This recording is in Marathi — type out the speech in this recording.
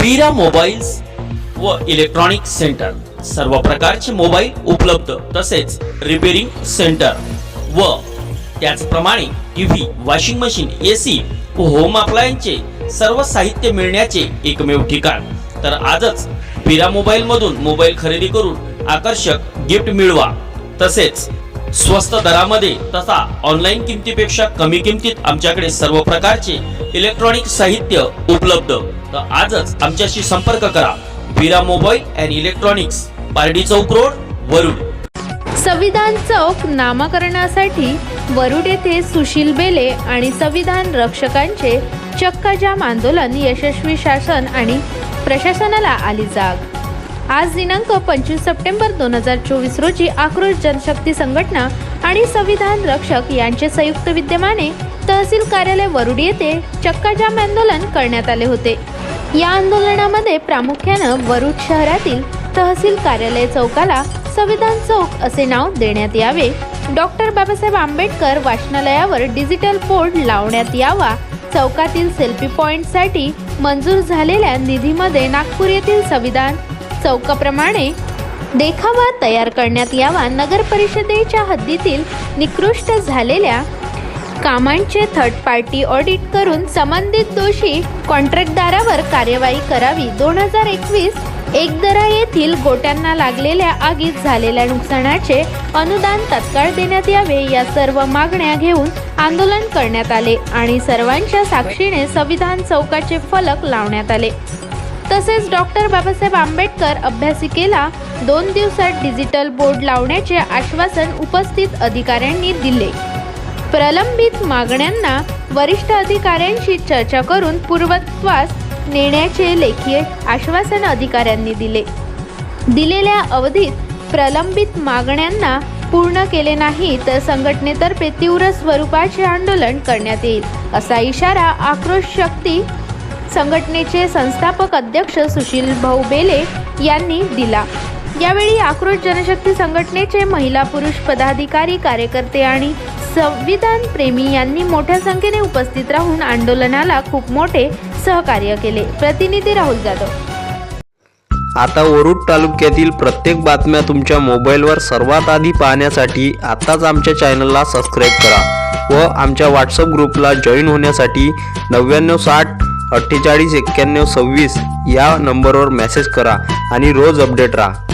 वीरा मोबाईल्स व इलेक्ट्रॉनिक सेंटर. सर्व प्रकारचे मोबाईल उपलब्ध तसेच रिपेरिंग सेंटर व त्याचप्रमाणे टीव्ही वॉशिंग मशीन एसी व होम अप्लायन्सचे सर्व साहित्य मिळण्याचे एकमेव ठिकाण. तर आजच बिरा मोबाईल मधून मोबाईल खरेदी करून आकर्षक गिफ्ट मिळवा. तसेच स्वस्त दरामध्ये तसा ऑनलाईन किमतीपेक्षा कमी किमतीत आमच्याकडे सर्व प्रकारचे इलेक्ट्रॉनिक साहित्य उपलब्ध. तर आजच आमच्याशी संपर्क करा. Veera mobile and electronics Pardi Chowk road Warud. संविधान चौक नामकरणासाठी वरुड येथे सुशील बेले आणि संविधान रक्षकांचे चक्काजाम आंदोलन यशस्वी शासन आणि प्रशासनाला आली जाग. आज दिनांक पंचवीस सप्टेंबर दोन हजार चोवीस रोजी आक्रोश जनशक्ती संघटना आणि संविधान रक्षक यांचे संयुक्त विद्यमाने तहसील कार्यालय वरुड येथे चक्काजाम आंदोलन करण्यात आले होते. या आंदोलनामध्ये प्रामुख्यानं वरुड शहरातील तहसील कार्यालय चौकाला संविधान चौक असे नाव देण्यात यावे डॉक्टर बाबासाहेब आंबेडकर वाचनालयावर डिजिटल बोर्ड लावण्यात यावा चौकातील सेल्फी पॉइंटसाठी मंजूर झालेल्या निधीमध्ये नागपूर येथील संविधान चौकाप्रमाणे देखावा तयार करण्यात यावा. नगर परिषदेच्या हद्दीतील निकृष्ट झालेल्या कामांचे थर्ड पार्टी ऑडिट करून संबंधित दोषी कॉन्ट्रॅक्टदारावर कार्यवाही करावी. दोन हजार एकवीस एकदरा येथील गोट्यांना लागलेल्या आगीत झालेल्या नुकसानाचे अनुदान तत्काळ देण्यात यावे. या सर्व मागण्या घेऊन आंदोलन करण्यात आले आणि सर्वांच्या साक्षीने संविधान चौकाचे फलक लावण्यात आले. तसेच डॉक्टर बाबासाहेब आंबेडकर अभ्यासिकेला दोन दिवसात डिजिटल बोर्ड लावण्याचे आश्वासन उपस्थित अधिकाऱ्यांनी दिले. प्रलंबित मागण्यांना वरिष्ठ अधिकाऱ्यांशी चर्चा करून पूर्वत्वास नेण्याचे लेखी आश्वासन अधिकाऱ्यांनी दिले. दिलेल्या अवधीत प्रलंबित मागण्यांना पूर्ण केले नाही तर संघटनेतर्फे तीव्र स्वरूपाचे आंदोलन करण्यात येईल असा इशारा आक्रोश शक्ती संघटनेचे संस्थापक अध्यक्ष सुशील भाऊ बेले यांनी दिला. यावेळी आक्रोश जनशक्ती संघटनेचे महिला पुरुष पदाधिकारी कार्यकर्ते आणि संविधान प्रेमी यांनी मोठ्या संख्येने उपस्थित राहून आंदोलनाला खूप मोठे सहकार्य केले. प्रतिनिधी राहुल जाधव. आता वरुड तालुक्यातील प्रत्येक बातम्या तुमच्या मोबाईलवर सर्वात आधी पाहण्यासाठी आताच आमच्या चॅनलला सबस्क्राईब करा व आमच्या व्हॉट्सअप ग्रुपला जॉईन होण्यासाठी नव्याण्णव साठ अठ्ठेचाळीस एक्क्याण्णव सव्वीस या नंबरवर मेसेज करा आणि रोज अपडेट राहा.